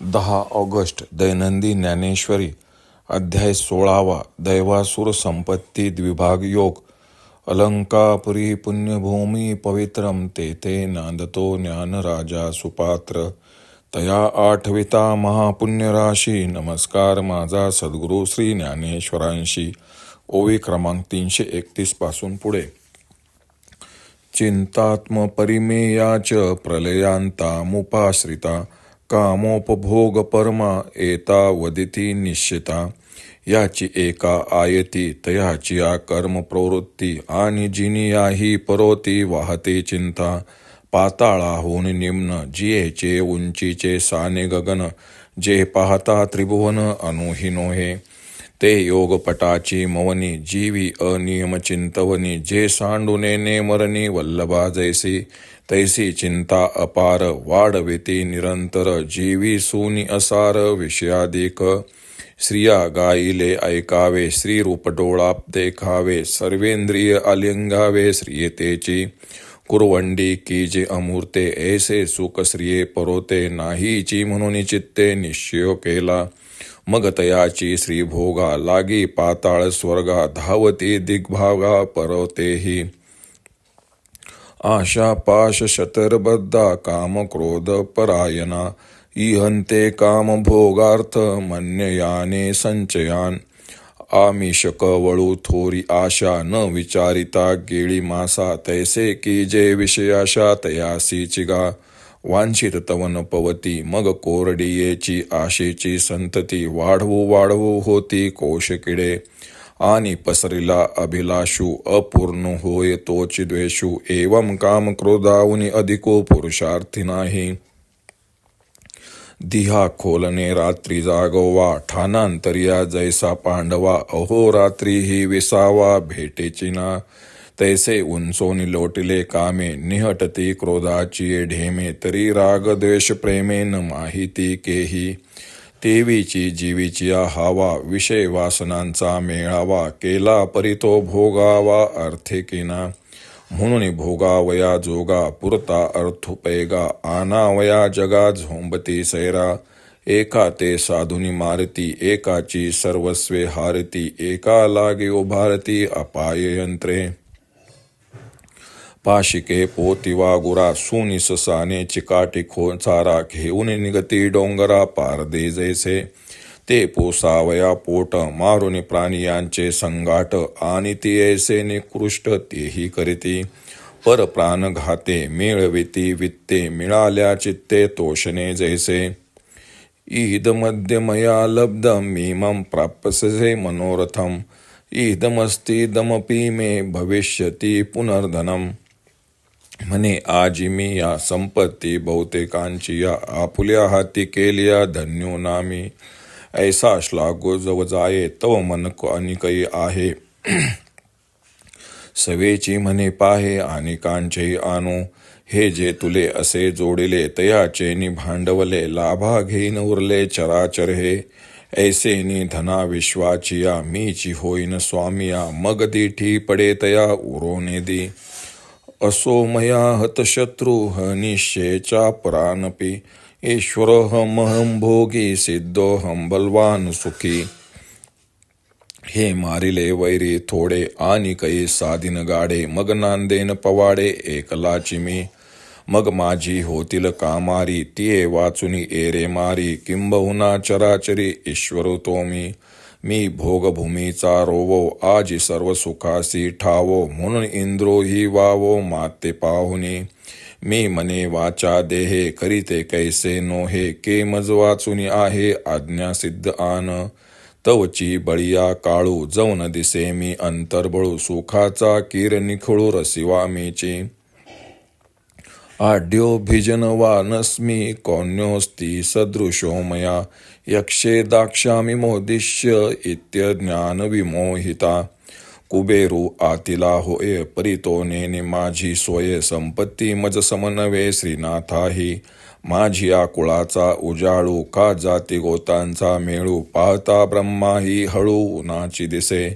दहा ऑगस्ट दैनंदिन ज्ञानेश्वरी अध्याय सोळावा दैवासुर संपत्ती द्विभाग योग अलंकापुरी पुण्यभूमी पवित्रम तेथे नांदतो ज्ञानराजा सुपात्र तया आठविता महापुण्यराशी नमस्कार माझा सद्गुरू श्री ज्ञानेश्वरांशी ओवी क्रमांक तीनशे एकतीसपासून पुढे. चिंतात्मपरिमेयाच प्रलयांतामुपाश्रिता कामोपभोग परमा एता वदिती निश्चिता। याची एका आयती तयाची या कर्म प्रवृत्ती आणि जिनी याही परोती वाहते चिंता। पाताळाहून निम्न जियेचे उंचीचे साने गगन जे पाहता त्रिभुवन अनुहिनो हे ते योगपटाची मवनी जीवी अनियम चिंतवनी जे सांडुने नेमरणी वल्लभा जैसी। तैसी चिंता अपार वाढविती निरंतर जीवी सुनी असार विषयाधिक स्त्रिया गाईले ऐकावे श्रीरूप डोळा देखावे सर्वेंद्रिय अलिंगावे श्रियतेची कुरवंडी की जे अमूर्ते ऐसे सुख श्रिये परोते नाहीची म्हणून चित्ते निश्चय केला. मग तयाची श्रीभोगा लागी पाताळ स्वर्गा धावती दिग्भागा परवतेही आशा पाश शतरबद्धा काम क्रोध परायणा इहंते काम भोगार्थ मन्ययाने संचयान। आमिष कवळू थोरी आशा न विचारिता गेळी मासा तैसे की जे विषयाशा तयासी चिगा वांछित तवन पवती मग कोरडियेची आशेची संतती वाढवू वाढवू होती कोश किडे आणि पसरिला अभिलाषू अपूर्ण होय तोचि द्वेषु एवं काम क्रोधावनी अधिको पुरुषार्थी नाही। दिहा खोलने रात्री जागोवा ठाणांतरिया जैसा पांडवा अहो रात्री ही विसावा भेटेची ना तैसे उंचोनी लोटले कामे निहटती क्रोधाची ढेमे तरी राग द्वेष प्रेमे न माहिती केही। तेवीची जीवीची हावा विषय वासनांचा मेळावा केला परितो भोगावा अर्थे किना म्हणून भोगावया जोगा पुरता अर्थुपेगा आनावया जगा झोंबती सैरा. एका ते साधुनी मारती एकाची सर्वस्वे हारती एका लागे उभारती अपाय यंत्रे पाशिके पोतिवा गुरा सुनी ससाने चिकाटी खोचारा घेऊन निगती डोंगरा पारदे जैसे। ते पोसावया पोट मारुनी प्राणियांचे संगाट आणि ती ऐसे निकृष्ट तेही करीती। पर प्राण घाते मिळविती वित्ते मिळाल्या चित्ते तोषणे जैसे। ईद मध्यमया लब्धम मीमं प्राप्यसे मनोरथम ईदमस्तीदमपि मे भविष्यती पुनर्धनम म्हणे आजी मी या संपत्ती बहुतेकांची या आपुल्या हाती केलिया धन्यो नामी. ऐसा श्लाघो जव जाये तव मन अनिकई आहे. सवेची म्हणे पाहे आणि कांचे आणू. हे जे तुले असे जोडिले तयाचे नि भांडवले लाभा घेईन उरले चराचर हे. ऐसे नि धना विश्वाचिया मीची होईन स्वामिया मग दिठी पडे तया उरोने दी. असो मया हतशत्रू निश्चेचा प्राणपी। ईश्वरोहमहं भोगी सिद्धोहम बलवान सुखी। हे मारिले वैरी थोडे आणि कै साधिन गाडे मग नांदेन पवाडे एकलाची मी। मग माझी होतील कामारी तिये वाचुनी एरे मारी। किंबहुना चराचरी ईश्वरो तो मी। मी भोगभूमीचा रोवो आजी सर्व सुखासी ठावो म्हणून इंद्रो ही वावो माते पाहुणे मी मने वाचा देहे करीते कैसे नोहे के मज वाचुनी आहे आज्ञा सिद्ध आन. तवची बळिया काळू जौन दिसे मी अंतर्बळू सुखाचा कीर निखळू रसिवा मीची. आड्यो भिजन वानस्मी कौन्योस्ति सदृशो मया। यक्षे दाक्ष्यामि मोदिष्य इत्यज्ञान विमोहिता कुबेरू आतिला होय परितोनेने माझी सोय संपत्ती मज समनवे श्रीनाथाही। माझी या कुळाचा उजाळू का जाती गोतांचा मेळू पाहता ब्रह्माही हळू उन्हाची दिसे।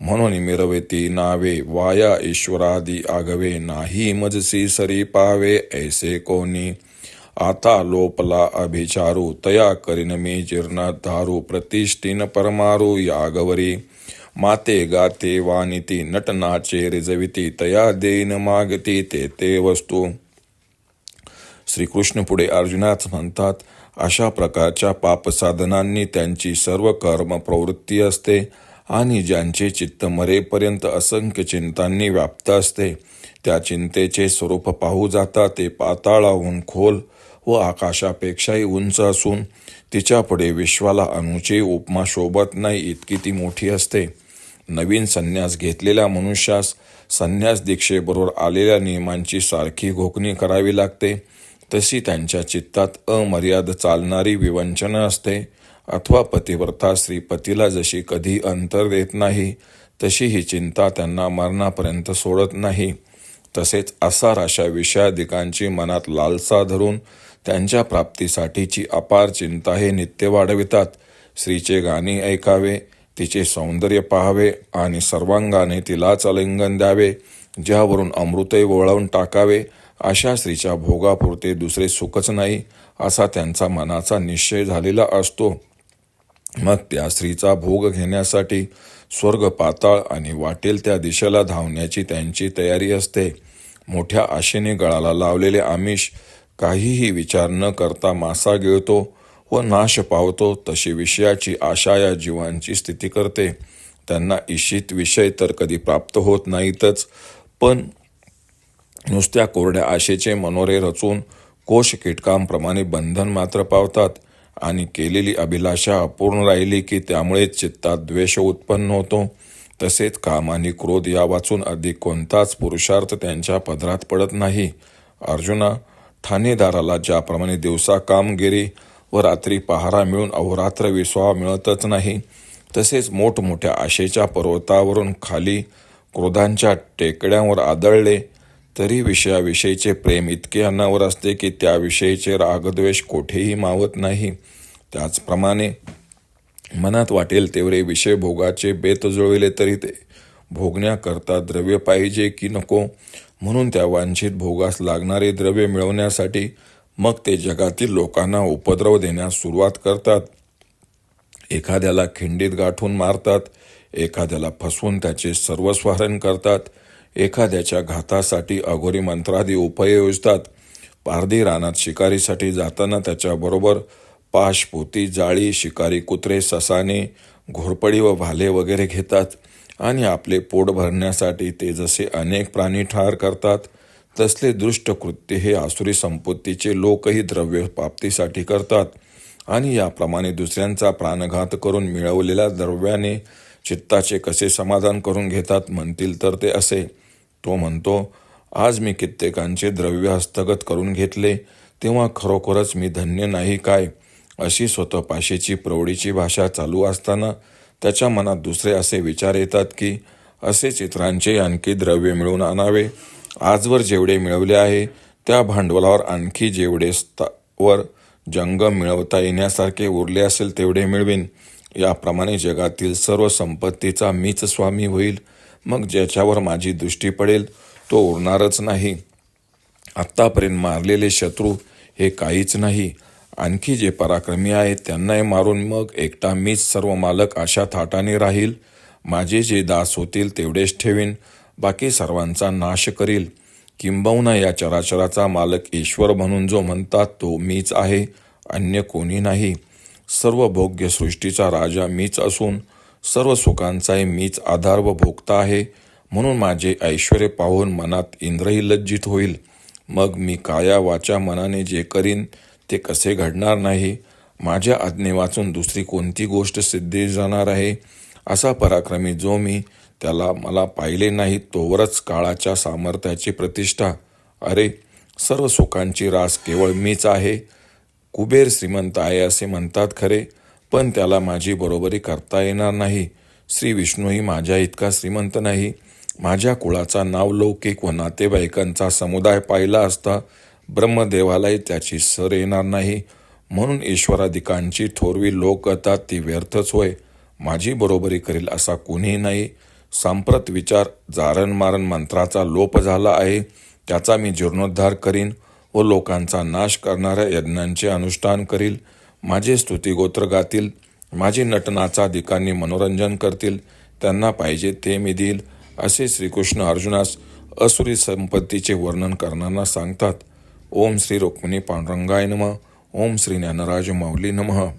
म्हणून मिरवती नावे वाया ईश्वरादी आगवे नाही मजसी सरी पावे ऐसे कोणी? आता लोपला अभिचारू तया करीन मी जीर्ण धारू प्रतिष्ठिन परमारू यागवरी. माते गाते वानिती नटनाचे रिजविती तया देईन मागती ते ते वस्तू. श्रीकृष्ण पुढे अर्जुनाच म्हणतात अशा प्रकारच्या पापसाधनांनी त्यांची सर्व कर्म प्रवृत्ती असते. आणि ज्यांचे चित्त मरेपर्यंत असंख्य चिंतांनी व्याप्त असते त्या चिंतेचे स्वरूप पाहू जाता ते पाताळाहून खोल व आकाशापेक्षाही उंच असून तिच्यापुढे विश्वाला अणुची उपमा शोभत नाही इतकी ती मोठी असते. नवीन संन्यास घेतलेल्या मनुष्यास संन्यास दीक्षेबरोबर आलेल्या नियमांची सारखी घोकणी करावी लागते. तशी त्यांच्या चित्तात अमर्याद चालणारी विवंचना असते. अथवा पतिव्रता स्त्री पतीला जशी कधी अंतर देत नाही तशी ही चिंता त्यांना मरणापर्यंत सोडत नाही. तसेच असार अशा विषयाधिकांची मनात लालसा धरून त्यांच्या प्राप्तीसाठीची अपार चिंता हे नित्य वाढवितात. स्त्रीचे गाणी ऐकावे तिचे सौंदर्य पाहावे आणि सर्वांगाने तिलाच आलिंगन द्यावे ज्यावरून अमृतही वळवून टाकावे अशा स्त्रीच्या भोगापुरते दुसरे सुखच नाही असा त्यांचा मनाचा निश्चय झालेला असतो. मग त्या स्त्रीचा भोग घेण्यासाठी स्वर्ग पाताळ आणि वाटेल त्या दिशेला धावण्याची त्यांची तयारी असते. मोठ्या आशेने गळाला लावलेले आमिष काहीही विचार न करता मासा गिळतो व नाश पावतो तशी विषयाची आशा या जीवांची स्थिती करते. त्यांना इशित विषय तर कधी प्राप्त होत नाहीतच पण नुसत्या कोरड्या आशेचे मनोरे रचून कोश कीटकांप्रमाणे बंधन मात्र पावतात. आणि केलेली अभिलाषा अपूर्ण राहिली की त्यामुळे चित्तात द्वेष उत्पन्न होतो. तसेच काम आणि क्रोध या वाचून अधिक कोणताच पुरुषार्थ त्यांच्या पदरात पडत नाही. अर्जुना ठाणेदाराला ज्याप्रमाणे दिवसा कामगिरी व रात्री पहारा मिळून अहोरात्र विश्वा मिळतच नाही तसेच मोठमोठ्या आशेच्या पर्वतावरून खाली क्रोधांच्या टेकड्यांवर आदळले तरी विषयाविषयीचे प्रेम इतके अनावर असते की त्याविषयीचे रागद्वेष कोठेही मावत नाही. त्याचप्रमाणे मनात वाटेल तेवढे विषय भोगाचे बेत जुळविले तरी ते भोगण्याकरता द्रव्य पाहिजे की नको म्हणून त्या वांछित भोगास लागणारे द्रव्य मिळवण्यासाठी मग ते जगातील लोकांना उपद्रव देण्यास सुरुवात करतात. एखाद्याला खिंडीत गाठून मारतात एखाद्याला फसवून त्याचे सर्वस्वहरण करतात एखाद्याच्या घातासाठी अघोरी मंत्रादी उपाय योजतात. पारधी रानात शिकारीसाठी जाताना त्याच्याबरोबर पाश पोती जाळी शिकारी कुत्रे ससाने घोरपडी व भाले वगैरे घेतात आणि आपले पोट भरण्यासाठी ते जसे अनेक प्राणी ठार करतात तसले दृष्ट कृत्य हे आसुरी संपत्तीचे लोकही द्रव्य प्राप्तीसाठी करतात आणि याप्रमाणे दुसऱ्यांचा प्राणघात करून मिळवलेल्या द्रव्याने चित्ताचे कसे समाधान करून घेतात म्हणतील तर ते असे. तो म्हणतो आज मी कित्येकांचे द्रव्य हस्तगत करून घेतले तेव्हा खरोखरच मी धन्य नाही काय? अशी स्वतःपाशीची प्रौढीची भाषा चालू असताना त्याच्या मनात दुसरे असे विचार येतात की असे चित्रांचे आणखी द्रव्य मिळवून आणावे. आजवर जेवढे मिळवले आहे त्या भांडवलावर आणखी जेवढे वर जंग मिळवता येण्यासारखे उरले असेल तेवढे मिळवेन. याप्रमाणे जगातील सर्व संपत्तीचा मीच स्वामी होईल. मग ज्याच्यावर माझी दृष्टी पडेल तो उरणारच नाही. आत्तापर्यंत मारलेले शत्रू हे काहीच नाही. आणखी जे पराक्रमी आहेत त्यांनाही मारून मग एकटा मीच सर्व मालक अशा थाटाने राहील. माझे जे दास होतील तेवढेच ठेवीन. बाकी सर्वांचा नाश करील. किंबहुना या चराचराचा मालक ईश्वर म्हणून जो म्हणतात तो मीच आहे. अन्य कोणी नाही. सर्व भोग्य सृष्टीचा राजा मीच असून सर्व सुखांचाही मीच आधार व भोगता आहे. म्हणून माझे ऐश्वर पाहून मनात इंद्रही लज्जित होईल. मग मी काया वाचा मनाने जे करीन ते कसे घडणार नाही. माझ्या आज्ञे वाचून दुसरी कोणती गोष्ट सिद्धी जाणार आहे? असा पराक्रमी जो मी त्याला मला पाहिले नाही तोवरच काळाच्या सामर्थ्याची प्रतिष्ठा. अरे सर्व सुखांची रास केवळ मीच आहे. कुबेर श्रीमंत आहे असे म्हणतात खरे. पण त्याला माझी बरोबरी करता येणार नाही. श्री विष्णूही माझ्या इतका श्रीमंत नाही. माझ्या कुळाचा नावलौकिक व नातेवाईकांचा समुदाय पाहिला असता ब्रह्मदेवालाही त्याची सर येणार नाही. म्हणून ईश्वराधिकांची थोरवी लोक ती व्यर्थच होय. माझी बरोबरी करील असा कोणीही नाही. सांप्रत विचार जारण मारण मंत्राचा लोप झाला आहे. त्याचा मी जीर्णोद्धार करीन व लोकांचा नाश करणाऱ्या यज्ञांचे अनुष्ठान करील. माझे स्तुतिगोत्र गातील माझी नटनाचाधिकांनी मनोरंजन करतील त्यांना पाहिजे ते मी देईल असे श्रीकृष्ण अर्जुनास असुरी संपत्तीचे वर्णन करताना सांगतात. ओम श्री रुक्मिणी पांडुरंगाय नम ओम श्री ज्ञानराज माऊली नमः.